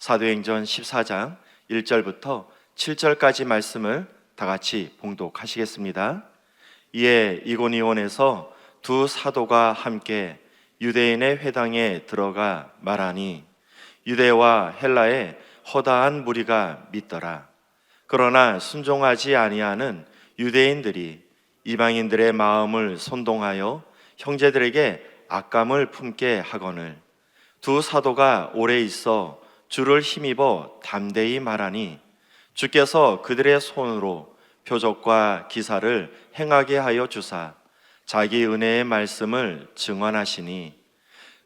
사도행전 14장 1절부터 7절까지 말씀을 다 같이 봉독하시겠습니다. 이에 이고니온에서 두 사도가 함께 유대인의 회당에 들어가 말하니 유대와 헬라의 허다한 무리가 믿더라. 그러나 순종하지 아니하는 유대인들이 이방인들의 마음을 선동하여 형제들에게 악감을 품게 하거늘 두 사도가 오래 있어 주를 힘입어 담대히 말하니 주께서 그들의 손으로 표적과 기사를 행하게 하여 주사 자기 은혜의 말씀을 증언하시니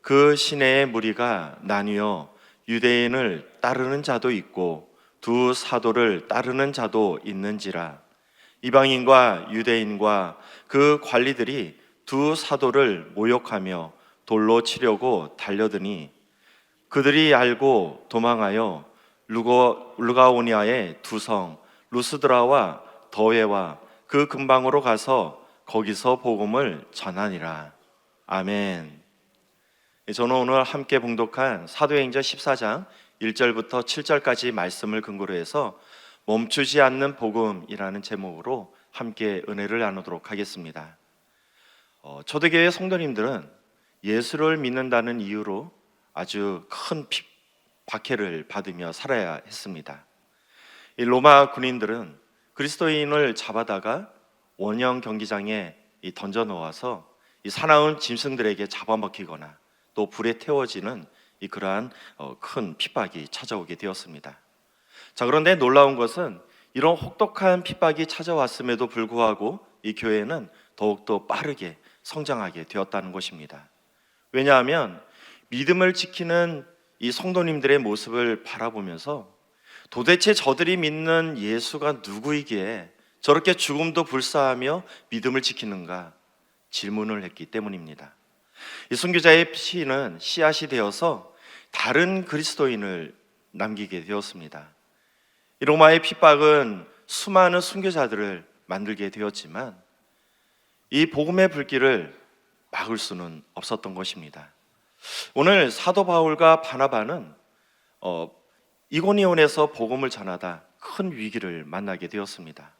그 시내의 무리가 나뉘어 유대인을 따르는 자도 있고 두 사도를 따르는 자도 있는지라. 이방인과 유대인과 그 관리들이 두 사도를 모욕하며 돌로 치려고 달려드니 그들이 알고 도망하여 루고, 루가오니아의 두 성 루스드라와 더웨와 그 근방으로 가서 거기서 복음을 전하니라. 아멘. 예, 저는 오늘 함께 봉독한 사도행전 14장 1절부터 7절까지 말씀을 근거로 해서 멈추지 않는 복음이라는 제목으로 함께 은혜를 나누도록 하겠습니다. 어, 초대교회 성도님들은 예수를 믿는다는 이유로 아주 큰 피, 박해를 받으며 살아야 했습니다. 이 로마 군인들은 그리스도인을 잡아다가 원형 경기장에 이 던져 이 사나운 짐승들에게 잡아먹히거나 또 불에 태워지는 이 그러한 어, 큰 핍박이 찾아오게 되었습니다. 자 그런데 놀라운 것은 이런 혹독한 핍박이 찾아왔음에도 불구하고 이 교회는 더욱더 빠르게 성장하게 되었다는 것입니다. 왜냐하면 믿음을 지키는 이 성도님들의 모습을 바라보면서 도대체 저들이 믿는 예수가 누구이기에 저렇게 죽음도 불사하며 믿음을 지키는가 질문을 했기 때문입니다. 이 선교자의 피는 씨앗이 되어서 다른 그리스도인을 남기게 되었습니다. 이 로마의 핍박은 수많은 순교자들을 만들게 되었지만 이 복음의 불길을 막을 수는 없었던 것입니다. 오늘 사도 바울과 바나바는 어, 이고니온에서 복음을 전하다 큰 위기를 만나게 되었습니다.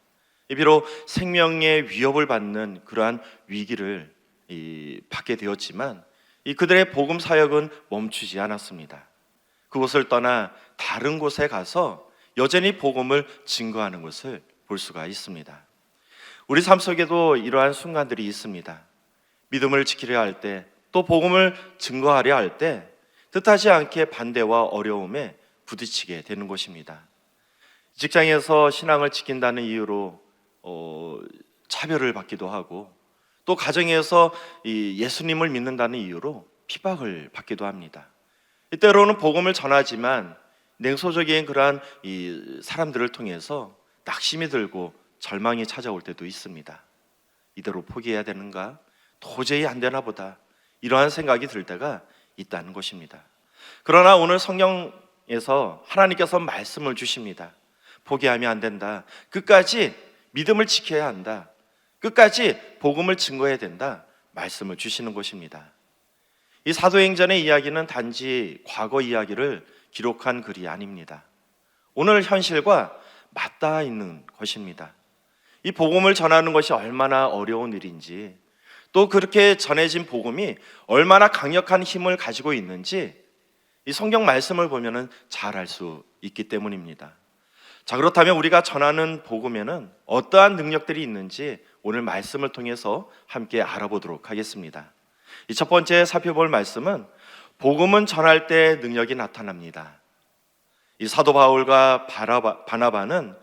비록 생명의 위협을 받는 그러한 위기를 이, 받게 되었지만 이 그들의 복음 사역은 멈추지 않았습니다. 그곳을 떠나 다른 곳에 가서 여전히 복음을 증거하는 것을 볼 수가 있습니다. 우리 삶 속에도 이러한 순간들이 있습니다. 믿음을 지키려 할 때, 또 복음을 증거하려 할 때, 뜻하지 않게 반대와 어려움에 부딪히게 되는 것입니다. 직장에서 신앙을 지킨다는 이유로 어, 차별을 받기도 하고, 또 가정에서 이 예수님을 믿는다는 이유로 핍박을 받기도 합니다. 때로는 복음을 전하지만 냉소적인 그러한 이 사람들을 통해서 낙심이 들고 절망이 찾아올 때도 있습니다. 이대로 포기해야 되는가? 도저히 안 되나 보다. 이러한 생각이 들 때가 있다는 것입니다. 그러나 오늘 성경에서 하나님께서 말씀을 주십니다. 포기하면 안 된다. 끝까지 믿음을 지켜야 한다. 끝까지 복음을 증거해야 된다. 말씀을 주시는 것입니다. 이 사도행전의 이야기는 단지 과거 이야기를 기록한 글이 아닙니다. 오늘 현실과 맞닿아 있는 것입니다. 이 복음을 전하는 것이 얼마나 어려운 일인지 또 그렇게 전해진 복음이 얼마나 강력한 힘을 가지고 있는지 이 성경 말씀을 보면은 잘 알 수 있기 때문입니다. 자, 그렇다면 우리가 전하는 복음에는 어떠한 능력들이 있는지 오늘 말씀을 통해서 함께 알아보도록 하겠습니다. 이 첫 번째 살펴볼 말씀은 복음은 전할 때 능력이 나타납니다. 이 사도 바울과 바나바, 바나바는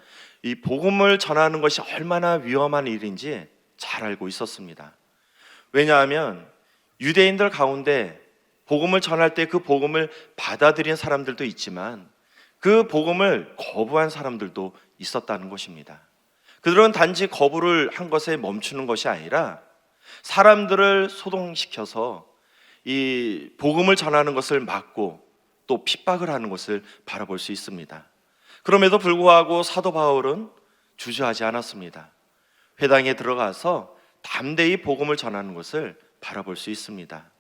이 복음을 전하는 것이 얼마나 위험한 일인지 잘 알고 있었습니다. 왜냐하면 유대인들 가운데 복음을 전할 때 그 복음을 받아들인 사람들도 있지만 그 복음을 거부한 사람들도 있었다는 것입니다. 그들은 단지 거부를 한 것에 멈추는 것이 아니라 사람들을 소동시켜서 이 복음을 전하는 것을 막고 또 핍박을 하는 것을 바라볼 수 있습니다. 그럼에도 불구하고 사도 바울은 주저하지 않았습니다. 회당에 들어가서 담대히 복음을 전하는 것을 바라볼 수 있습니다.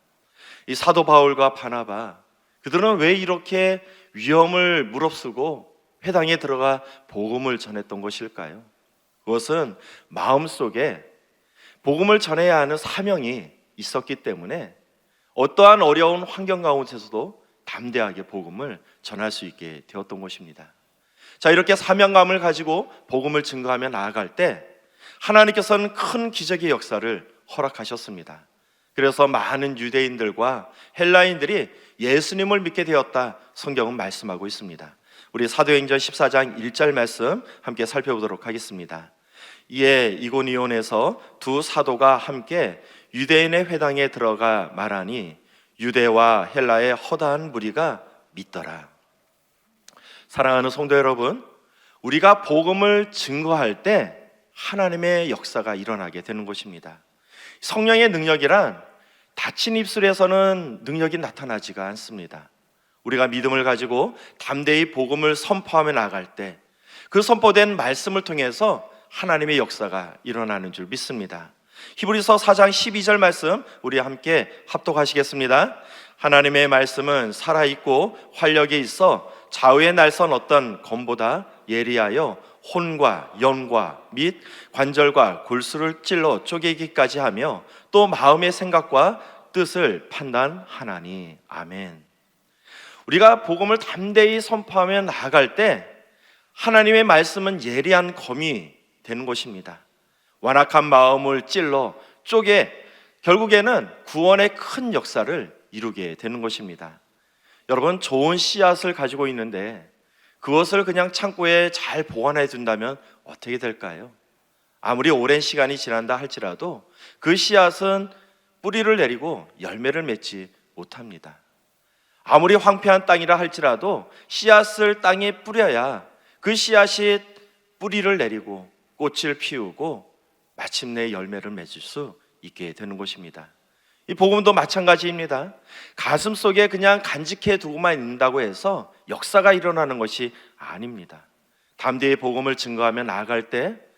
이 사도 바울과 바나바 그들은 왜 이렇게 위험을 무릅쓰고 회당에 들어가 복음을 전했던 것일까요? 그것은 마음속에 복음을 전해야 하는 사명이 있었기 때문에 어떠한 어려운 환경 가운데서도 담대하게 복음을 전할 수 있게 되었던 것입니다. 자, 이렇게 사명감을 가지고 복음을 증거하며 나아갈 때 하나님께서는 큰 기적의 역사를 허락하셨습니다. 그래서 많은 유대인들과 헬라인들이 예수님을 믿게 되었다 성경은 말씀하고 있습니다. 우리 사도행전 14장 1절 말씀 함께 살펴보도록 하겠습니다. 이에 이고니온에서 두 사도가 함께 유대인의 회당에 들어가 말하니 유대와 헬라의 허다한 무리가 믿더라. 사랑하는 성도 여러분, 우리가 복음을 증거할 때 하나님의 역사가 일어나게 되는 것입니다. 성령의 능력이란 닫힌 입술에서는 능력이 나타나지가 않습니다. 우리가 믿음을 가지고 담대히 복음을 선포하며 나갈 때 그 선포된 말씀을 통해서 하나님의 역사가 일어나는 줄 믿습니다. 히브리서 4장 12절 말씀 우리 함께 합독하시겠습니다. 하나님의 말씀은 살아 있고 활력이 있어 좌우에 날선 어떤 검보다 예리하여 혼과 연과 및 관절과 골수를 찔러 쪼개기까지 하며 또 마음의 생각과 뜻을 판단하나니 아멘. 우리가 복음을 담대히 선포하며 나아갈 때 하나님의 말씀은 예리한 검이 되는 것입니다. 완악한 마음을 찔러 쪼개 결국에는 구원의 큰 역사를 이루게 되는 것입니다. 여러분 좋은 씨앗을 가지고 있는데 그것을 그냥 창고에 잘 보관해 둔다면 어떻게 될까요? 아무리 오랜 시간이 지난다 할지라도 그 씨앗은 뿌리를 내리고 열매를 맺지 못합니다. 아무리 황폐한 땅이라 할지라도 씨앗을 땅에 뿌려야 그 씨앗이 뿌리를 내리고 꽃을 피우고 마침내 열매를 맺을 수 있게 되는 것입니다. 이 복음도 마찬가지입니다. 가슴 속에 그냥 간직해 두고만 있는다고 해서 역사가 일어나는 것이 아닙니다. 담대히 복음을 증거하며 나아갈 때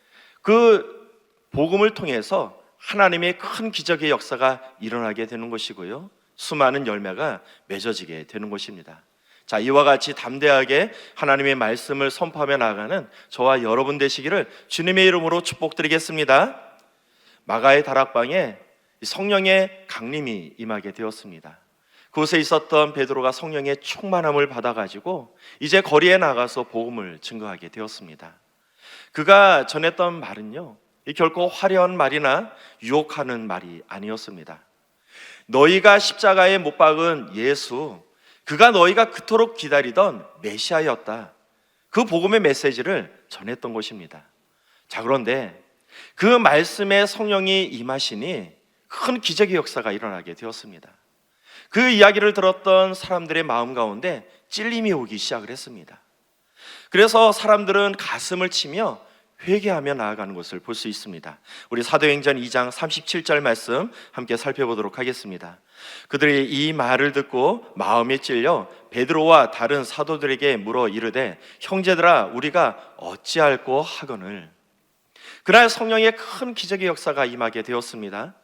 그 복음을 통해서 하나님의 큰 기적의 역사가 일어나게 되는 것이고요. 수많은 열매가 맺어지게 되는 것입니다. 자, 이와 같이 담대하게 하나님의 말씀을 선포하며 나아가는 저와 여러분 되시기를 주님의 이름으로 축복드리겠습니다. 마가의 다락방에 성령의 강림이 임하게 되었습니다. 그곳에 있었던 베드로가 성령의 충만함을 받아가지고 이제 거리에 나가서 복음을 증거하게 되었습니다. 그가 전했던 말은요, 이 결코 화려한 말이나 유혹하는 말이 아니었습니다. 너희가 십자가에 못 박은 예수, 그가 너희가 그토록 기다리던 메시아였다. 그 복음의 메시지를 전했던 것입니다. 자, 그런데 그 말씀에 성령이 임하시니 큰 기적의 역사가 일어나게 되었습니다. 그 이야기를 들었던 사람들의 마음 가운데 찔림이 오기 시작을 했습니다. 그래서 사람들은 가슴을 치며 회개하며 나아가는 것을 볼 수 있습니다. 우리 사도행전 2장 37절 말씀 함께 살펴보도록 하겠습니다. 그들이 이 말을 듣고 마음에 찔려 베드로와 다른 사도들에게 물어 이르되 형제들아 우리가 어찌할꼬 하거늘 그날 성령의 큰 기적의 역사가 임하게 되었습니다.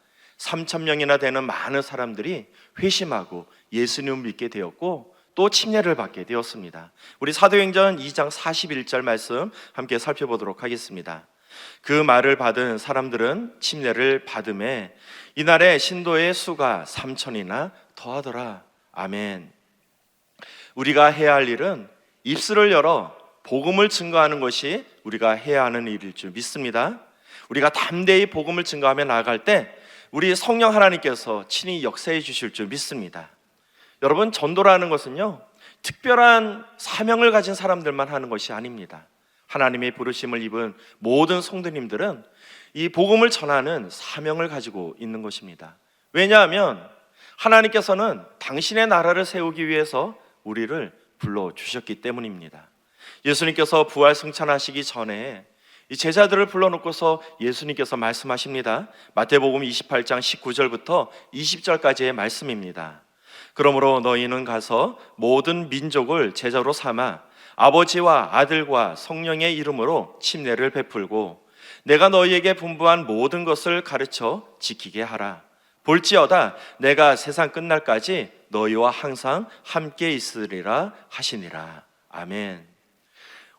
3천 명이나 되는 많은 사람들이 회심하고 예수님을 믿게 되었고 또 침례를 받게 되었습니다. 우리 사도행전 2장 41절 말씀 함께 살펴보도록 하겠습니다. 그 말을 받은 사람들은 침례를 받음에 이날에 신도의 수가 3천이나 더하더라. 아멘. 우리가 해야 할 일은 입술을 열어 복음을 증거하는 것이 우리가 해야 하는 일일 줄 믿습니다. 우리가 담대히 복음을 증거하며 나아갈 때 우리 성령 하나님께서 친히 역사해 주실 줄 믿습니다. 여러분 전도라는 것은요 특별한 사명을 가진 사람들만 하는 것이 아닙니다. 하나님의 부르심을 입은 모든 성도님들은 이 복음을 전하는 사명을 가지고 있는 것입니다. 왜냐하면 하나님께서는 당신의 나라를 세우기 위해서 우리를 불러 주셨기 때문입니다. 예수님께서 부활 승천하시기 전에 이 제자들을 불러놓고서 예수님께서 말씀하십니다. 마태복음 28장 19절부터 20절까지의 말씀입니다. 그러므로 너희는 가서 모든 민족을 제자로 삼아 아버지와 아들과 성령의 이름으로 침례를 베풀고 내가 너희에게 분부한 모든 것을 가르쳐 지키게 하라. 볼지어다 내가 세상 끝날까지 너희와 항상 함께 있으리라 하시니라. 아멘.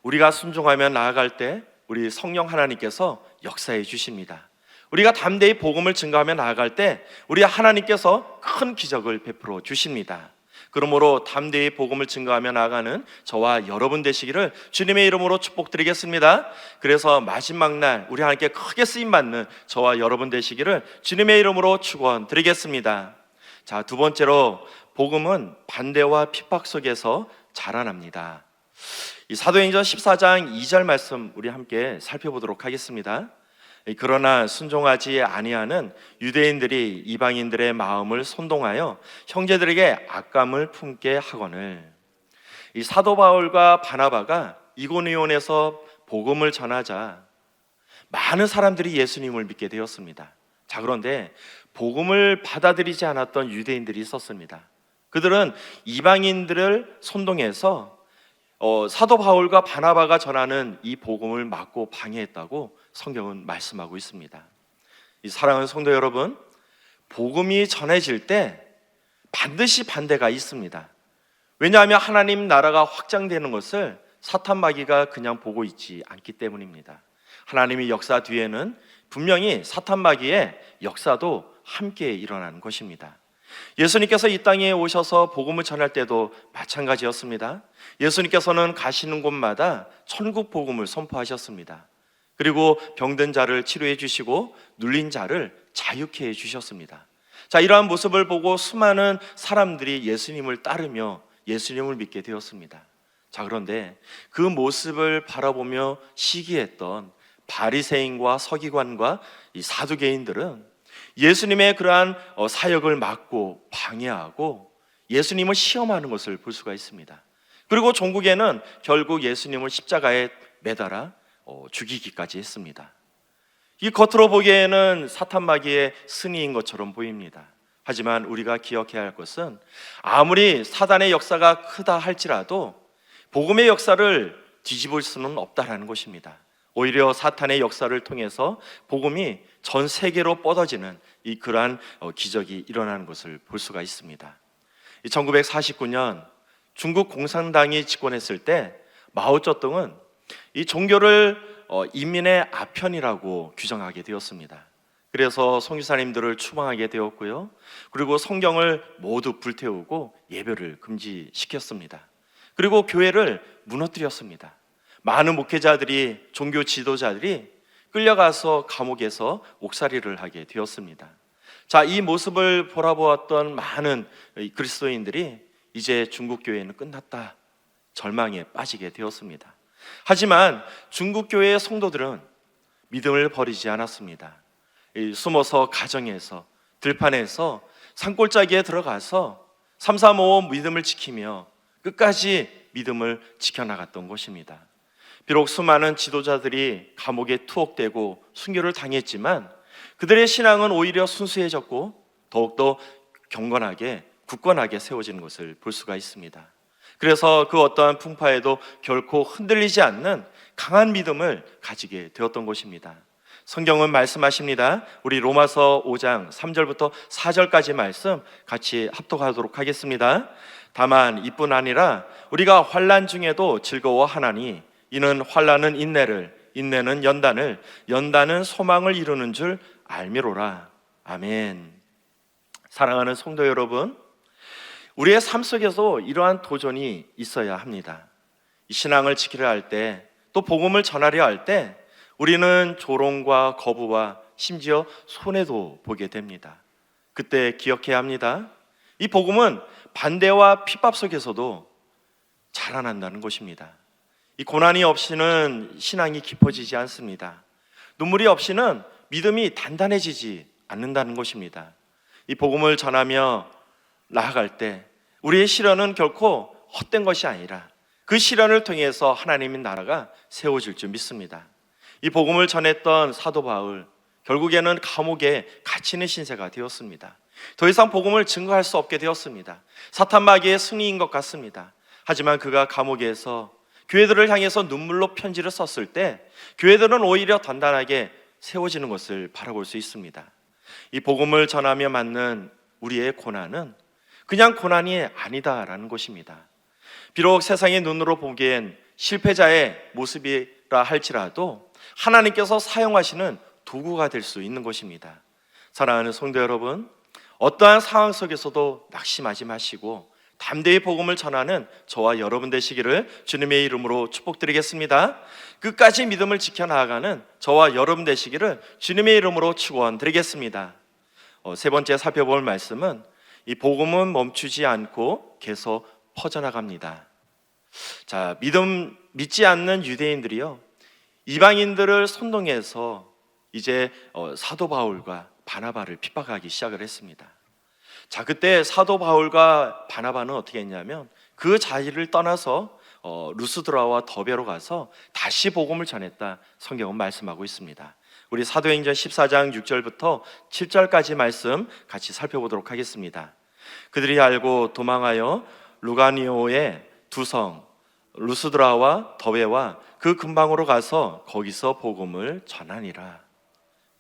우리가 순종하며 나아갈 때 우리 성령 하나님께서 역사해 주십니다. 우리가 담대히 복음을 증거하며 나아갈 때 우리 하나님께서 큰 기적을 베풀어 주십니다. 그러므로 담대히 복음을 증거하며 나아가는 저와 여러분 되시기를 주님의 이름으로 축복드리겠습니다. 그래서 마지막 날 우리 하나님께 크게 쓰임 받는 저와 여러분 되시기를 주님의 이름으로 축원드리겠습니다. 자, 두 번째로 복음은 반대와 핍박 속에서 자라납니다. 이 사도행전 14장 2절 말씀 우리 함께 살펴보도록 하겠습니다. 그러나 순종하지 아니하는 유대인들이 이방인들의 마음을 선동하여 형제들에게 악감을 품게 하거늘 이 사도 바울과 바나바가 이고니온에서 복음을 전하자 많은 사람들이 예수님을 믿게 되었습니다. 자 그런데 복음을 받아들이지 않았던 유대인들이 있었습니다. 그들은 이방인들을 선동해서 어, 사도 바울과 바나바가 전하는 이 복음을 막고 방해했다고 성경은 말씀하고 있습니다. 이 사랑하는 성도 여러분, 복음이 전해질 때 반드시 반대가 있습니다. 왜냐하면 하나님 나라가 확장되는 것을 사탄 마귀가 그냥 보고 있지 않기 때문입니다. 하나님의 역사 뒤에는 분명히 사탄 마귀의 역사도 함께 일어나는 것입니다. 예수님께서 이 땅에 오셔서 복음을 전할 때도 마찬가지였습니다. 예수님께서는 가시는 곳마다 천국 복음을 선포하셨습니다. 그리고 병든 자를 치료해 주시고 눌린 자를 자유케 해 주셨습니다. 자, 이러한 모습을 보고 수많은 사람들이 예수님을 따르며 예수님을 믿게 되었습니다. 자, 그런데 그 모습을 바라보며 시기했던 바리새인과 서기관과 이 사두개인들은 예수님의 그러한 어, 사역을 막고 방해하고 예수님을 시험하는 것을 볼 수가 있습니다. 그리고 종국에는 결국 예수님을 십자가에 매달아 어, 죽이기까지 했습니다. 이 겉으로 보기에는 사탄 마귀의 승리인 것처럼 보입니다. 하지만 우리가 기억해야 할 것은 아무리 사단의 역사가 크다 할지라도 복음의 역사를 뒤집을 수는 없다라는 것입니다. 오히려 사탄의 역사를 통해서 복음이 전 세계로 뻗어지는 이 그러한 어, 기적이 일어나는 것을 볼 수가 있습니다. 1949년 중국 공산당이 집권했을 때 마오쩌둥은 이 종교를 어, 인민의 아편이라고 규정하게 되었습니다. 그래서 성교사님들을 추방하게 되었고요. 그리고 성경을 모두 불태우고 예배를 금지시켰습니다. 그리고 교회를 무너뜨렸습니다. 많은 목회자들이 종교 지도자들이 끌려가서 감옥에서 옥살이를 하게 되었습니다. 자, 이 모습을 보라보았던 많은 그리스도인들이 이제 중국 교회는 끝났다. 절망에 빠지게 되었습니다. 하지만 중국 교회의 성도들은 믿음을 버리지 않았습니다. 숨어서 가정에서 들판에서 산골짜기에 들어가서 삼삼오오 믿음을 지키며 끝까지 믿음을 지켜나갔던 것입니다. 비록 수많은 지도자들이 감옥에 투옥되고 순교를 당했지만 그들의 신앙은 오히려 순수해졌고 더욱더 경건하게 굳건하게 세워지는 것을 볼 수가 있습니다. 그래서 그 어떠한 풍파에도 결코 흔들리지 않는 강한 믿음을 가지게 되었던 것입니다. 성경은 말씀하십니다. 우리 로마서 5장 3절부터 4절까지 말씀 같이 합독하도록 하겠습니다. 다만 이뿐 아니라 우리가 환란 중에도 즐거워하나니 이는 환란은 인내를 인내는 연단을 연단은 소망을 이루는 줄 알미로라. 아멘. 사랑하는 성도 여러분, 우리의 삶 속에서 이러한 도전이 있어야 합니다. 이 신앙을 지키려 할 때, 또 복음을 전하려 할 때, 우리는 조롱과 거부와 심지어 손해도 보게 됩니다. 그때 기억해야 합니다. 이 복음은 반대와 핍박 속에서도 자라난다는 것입니다. 이 고난이 없이는 신앙이 깊어지지 않습니다. 눈물이 없이는 믿음이 단단해지지 않는다는 것입니다. 이 복음을 전하며 나아갈 때 우리의 시련은 결코 헛된 것이 아니라 그 시련을 통해서 하나님의 나라가 세워질 줄 믿습니다. 이 복음을 전했던 사도 바울 결국에는 감옥에 갇히는 신세가 되었습니다. 더 이상 복음을 증거할 수 없게 되었습니다. 사탄 마귀의 승리인 것 같습니다. 하지만 그가 감옥에서 교회들을 향해서 눈물로 편지를 썼을 때 교회들은 오히려 단단하게 세워지는 것을 바라볼 수 있습니다. 이 복음을 전하며 맞는 우리의 고난은 그냥 고난이 아니다라는 것입니다. 비록 세상의 눈으로 보기엔 실패자의 모습이라 할지라도 하나님께서 사용하시는 도구가 될 수 있는 것입니다. 사랑하는 성도 여러분, 어떠한 상황 속에서도 낙심하지 마시고 담대히 복음을 전하는 저와 여러분 되시기를 주님의 이름으로 축복드리겠습니다. 끝까지 믿음을 지켜나가는 저와 여러분 되시기를 주님의 이름으로 축원드리겠습니다. 어, 세 번째 살펴볼 말씀은 이 복음은 멈추지 않고 계속 퍼져나갑니다. 자, 믿음 믿지 않는 유대인들이요. 이방인들을 선동해서 이제 어, 사도 바울과 바나바를 핍박하기 시작을 했습니다. 자, 그때 사도 바울과 바나바는 어떻게 했냐면 그 자리를 떠나서 어, 루스드라와 더베로 가서 다시 복음을 전했다. 성경은 말씀하고 있습니다. 우리 사도행전 14장 6절부터 7절까지 말씀 같이 살펴보도록 하겠습니다. 그들이 알고 도망하여 루가니오의 두 성 루스드라와 더베와 그 근방으로 가서 거기서 복음을 전하니라.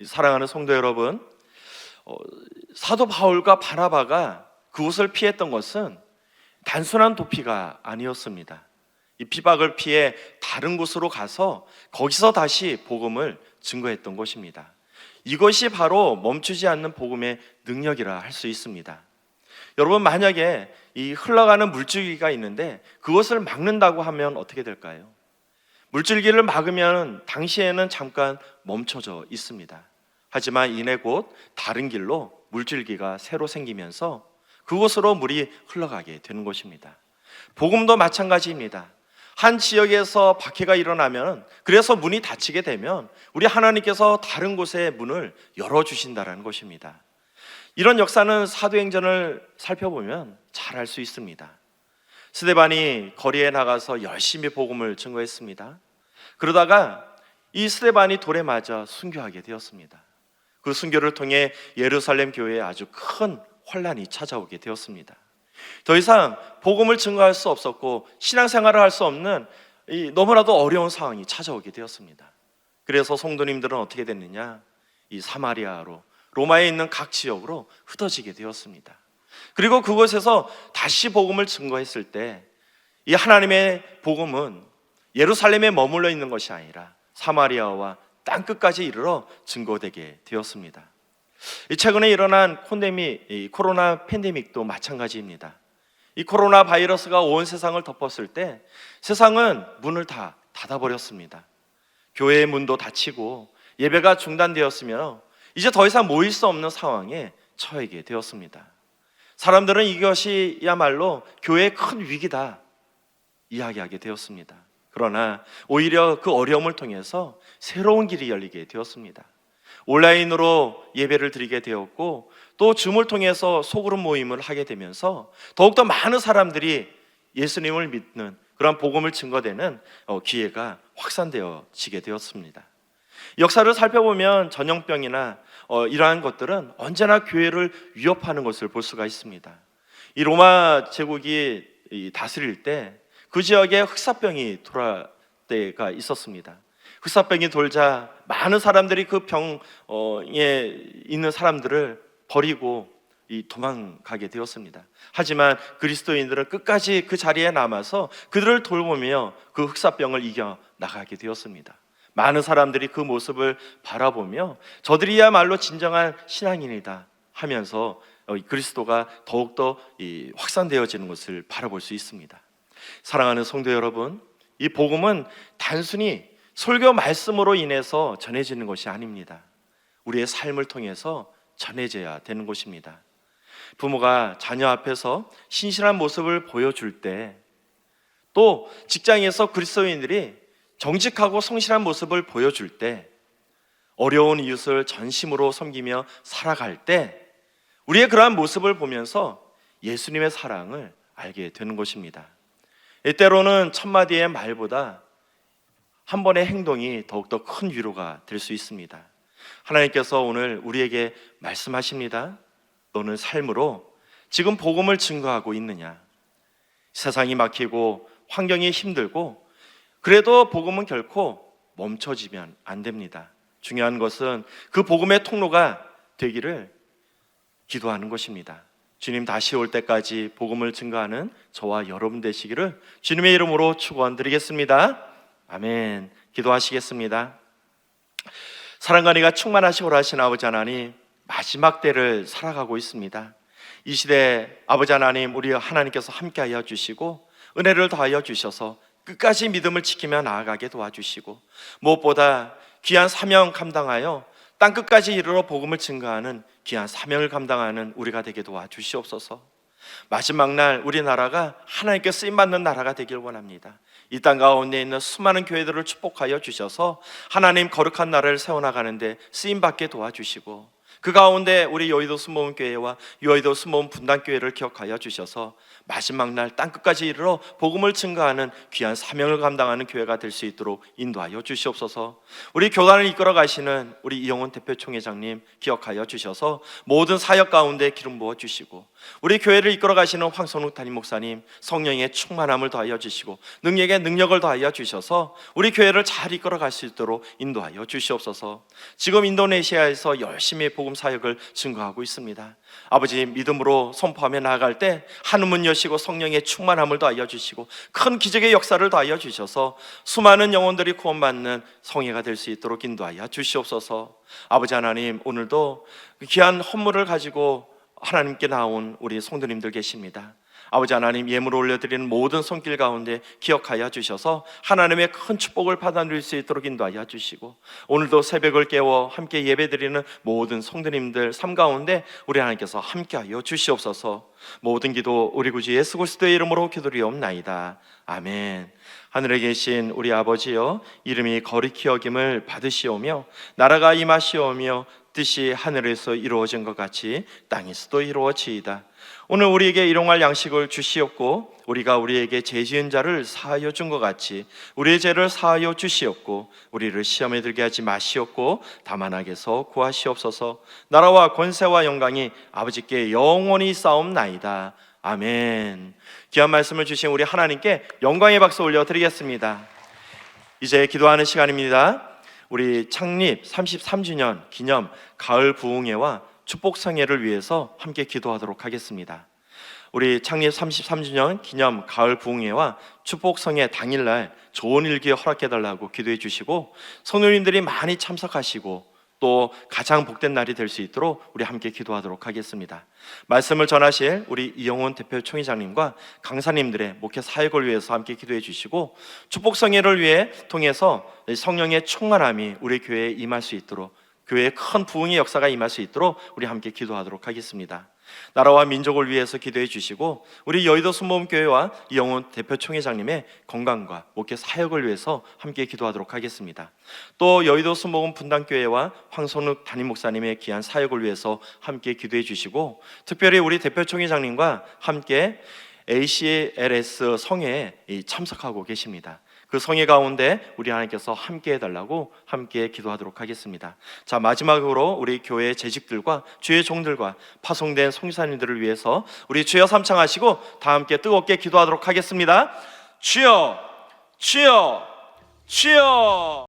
사랑하는 성도 여러분, 어, 사도 바울과 바나바가 그곳을 피했던 것은 단순한 도피가 아니었습니다. 이 피박을 피해 다른 곳으로 가서 거기서 다시 복음을 증거했던 것입니다. 이것이 바로 멈추지 않는 복음의 능력이라 할 수 있습니다. 여러분 만약에 이 흘러가는 물줄기가 있는데 그것을 막는다고 하면 어떻게 될까요? 물줄기를 막으면 당시에는 잠깐 멈춰져 있습니다. 하지만 이내 곧 다른 길로 물줄기가 새로 생기면서 그곳으로 물이 흘러가게 되는 것입니다. 복음도 마찬가지입니다. 한 지역에서 박해가 일어나면 그래서 문이 닫히게 되면 우리 하나님께서 다른 곳에 문을 열어 주신다라는 것입니다. 이런 역사는 사도행전을 살펴보면 잘 알 수 있습니다. 스데반이 거리에 나가서 열심히 복음을 증거했습니다. 그러다가 이 스데반이 돌에 맞아 순교하게 되었습니다. 그 순교를 통해 예루살렘 교회에 아주 큰 혼란이 찾아오게 되었습니다. 더 이상 복음을 증거할 수 없었고 신앙생활을 할 수 없는 이 너무나도 어려운 상황이 찾아오게 되었습니다. 그래서 성도님들은 어떻게 됐느냐? 이 사마리아로 로마에 있는 각 지역으로 흩어지게 되었습니다. 그리고 그곳에서 다시 복음을 증거했을 때 이 하나님의 복음은 예루살렘에 머물러 있는 것이 아니라 사마리아와 땅 끝까지 이르러 증거되게 되었습니다. 이 최근에 일어난 콘데믹, 이 코로나 팬데믹도 마찬가지입니다. 이 코로나 바이러스가 온 세상을 덮었을 때 세상은 문을 다 닫아버렸습니다. 교회의 문도 닫히고 예배가 중단되었으며 이제 더 이상 모일 수 없는 상황에 처하게 되었습니다. 사람들은 이것이야말로 교회의 큰 위기다 이야기하게 되었습니다. 그러나 오히려 그 어려움을 통해서 새로운 길이 열리게 되었습니다. 온라인으로 예배를 드리게 되었고 또 줌을 통해서 소그룹 모임을 하게 되면서 더욱더 많은 사람들이 예수님을 믿는 그런 복음을 증거되는 어, 기회가 확산되어지게 되었습니다. 역사를 살펴보면 전염병이나 어, 이러한 것들은 언제나 교회를 위협하는 것을 볼 수가 있습니다. 이 로마 제국이 이 다스릴 때 그 지역에 흑사병이 돌아 때가 있었습니다. 흑사병이 돌자 많은 사람들이 그 병에 있는 사람들을 버리고 이 도망가게 되었습니다. 하지만 그리스도인들은 끝까지 그 자리에 남아서 그들을 돌보며 그 흑사병을 이겨 나가게 되었습니다. 많은 사람들이 그 모습을 바라보며 저들이야말로 진정한 신앙인이다 하면서 어, 그리스도가 더욱더 확산되어지는 것을 바라볼 수 있습니다. 사랑하는 성도 여러분, 이 복음은 단순히 설교 말씀으로 인해서 전해지는 것이 아닙니다. 우리의 삶을 통해서 전해져야 되는 것입니다. 부모가 자녀 앞에서 신실한 모습을 보여줄 때, 또 직장에서 그리스도인들이 정직하고 성실한 모습을 보여줄 때, 어려운 이웃을 전심으로 섬기며 살아갈 때, 우리의 그러한 모습을 보면서 예수님의 사랑을 알게 되는 것입니다. 때로는 첫 마디의 말보다 한 번의 행동이 더욱더 큰 위로가 될 수 있습니다. 하나님께서 오늘 우리에게 말씀하십니다. 너는 삶으로 지금 복음을 증거하고 있느냐? 세상이 막히고 환경이 힘들고 그래도 복음은 결코 멈춰지면 안 됩니다. 중요한 것은 그 복음의 통로가 되기를 기도하는 것입니다. 주님 다시 올 때까지 복음을 증거하는 저와 여러분 되시기를 주님의 이름으로 축원드리겠습니다. 아멘. 기도하시겠습니다. 사랑과 이가 충만하시고 하신 아버지 하나님 마지막 때를 살아가고 있습니다. 이 시대 아버지 하나님 우리 하나님께서 함께하여 주시고 은혜를 더하여 주셔서 끝까지 믿음을 지키며 나아가게 도와주시고 무엇보다 귀한 사명 감당하여 땅 끝까지 이르러 복음을 증거하는 귀한 사명을 감당하는 우리가 되게 도와 주시옵소서. 마지막 날 우리나라가 하나님께 쓰임 받는 나라가 되길 원합니다. 이 땅 가운데 있는 수많은 교회들을 축복하여 주셔서 하나님 거룩한 나라를 세워 나가는데 쓰임 받게 도와주시고 그 가운데 우리 여의도 수모은 교회와 여의도 수모은 분당 교회를 기억하여 주셔서 마지막 날 땅 끝까지 이르러 복음을 증거하는 귀한 사명을 감당하는 교회가 될 수 있도록 인도하여 주시옵소서. 우리 교단을 이끌어 가시는 우리 이영훈 대표 총회장님 기억하여 주셔서 모든 사역 가운데 기름 부어 주시고 우리 교회를 이끌어 가시는 황선욱 담임 목사님 성령의 충만함을 더하여 주시고 능력에 능력을 더하여 주셔서 우리 교회를 잘 이끌어 갈 수 있도록 인도하여 주시옵소서. 지금 인도네시아에서 열심히 복음 사역을 증거하고 있습니다. 아버지 믿음으로 선포하며 나아갈 때 하늘문 여시고 성령의 충만함을 더하여 주시고 큰 기적의 역사를 더하여 주셔서 수많은 영혼들이 구원받는 성회가 될 수 있도록 인도하여 주시옵소서. 아버지 하나님 오늘도 귀한 헌물을 가지고 하나님께 나온 우리 성도님들 계십니다. 아버지 하나님 예물 올려드리는 모든 손길 가운데 기억하여 주셔서 하나님의 큰 축복을 받아 누릴 수 있도록 인도하여 주시고 오늘도 새벽을 깨워 함께 예배드리는 모든 성도님들 삶 가운데 우리 하나님께서 함께하여 주시옵소서. 모든 기도 우리 구주 예수 그리스도의 이름으로 기도리옵나이다. 아멘. 하늘에 계신 우리 아버지여 이름이 거룩히 여김을 받으시오며 나라가 임하시오며 뜻이 하늘에서 이루어진 것 같이 땅에서도 이루어지이다. 오늘 우리에게 일용할 양식을 주시옵고 우리가 우리에게 죄 지은 자를 사하여 준 것 같이 우리의 죄를 사하여 주시옵고 우리를 시험에 들게 하지 마시옵고 다만 악에서 구하시옵소서 나라와 권세와 영광이 아버지께 영원히 싸움나이다. 아멘. 귀한 말씀을 주신 우리 하나님께 영광의 박수 올려 드리겠습니다. 이제 기도하는 시간입니다. 우리 창립 33주년 기념 가을 부흥회와 축복 성회를 위해서 함께 기도하도록 하겠습니다. 우리 창립 33주년 기념 가을 부흥회와 축복 성회 당일날 좋은 일기 허락해 달라고 기도해 주시고 성도님들이 많이 참석하시고 또 가장 복된 날이 될 수 있도록 우리 함께 기도하도록 하겠습니다. 말씀을 전하실 우리 이영훈 대표 총회장님과 강사님들의 목회 사역을 위해서 함께 기도해 주시고 축복 성회를 위해 통해서 성령의 충만함이 우리 교회에 임할 수 있도록 교회에 큰 부흥의 역사가 임할 수 있도록 우리 함께 기도하도록 하겠습니다. 나라와 민족을 위해서 기도해 주시고 우리 여의도 순모음 교회와 이영훈 대표 총회장님의 건강과 목회 사역을 위해서 함께 기도하도록 하겠습니다. 또 여의도 순모음 분당 교회와 황선욱 담임 목사님의 귀한 사역을 위해서 함께 기도해 주시고 특별히 우리 대표 총회장님과 함께 ACLS 성회에 참석하고 계십니다. 그 성회 가운데 우리 하나님께서 함께 해달라고 함께 기도하도록 하겠습니다. 자 마지막으로 우리 교회 재직들과 주의 종들과 파송된 성사님들을 위해서 우리 주여 삼창하시고 다 함께 뜨겁게 기도하도록 하겠습니다. 주여, 주여, 주여.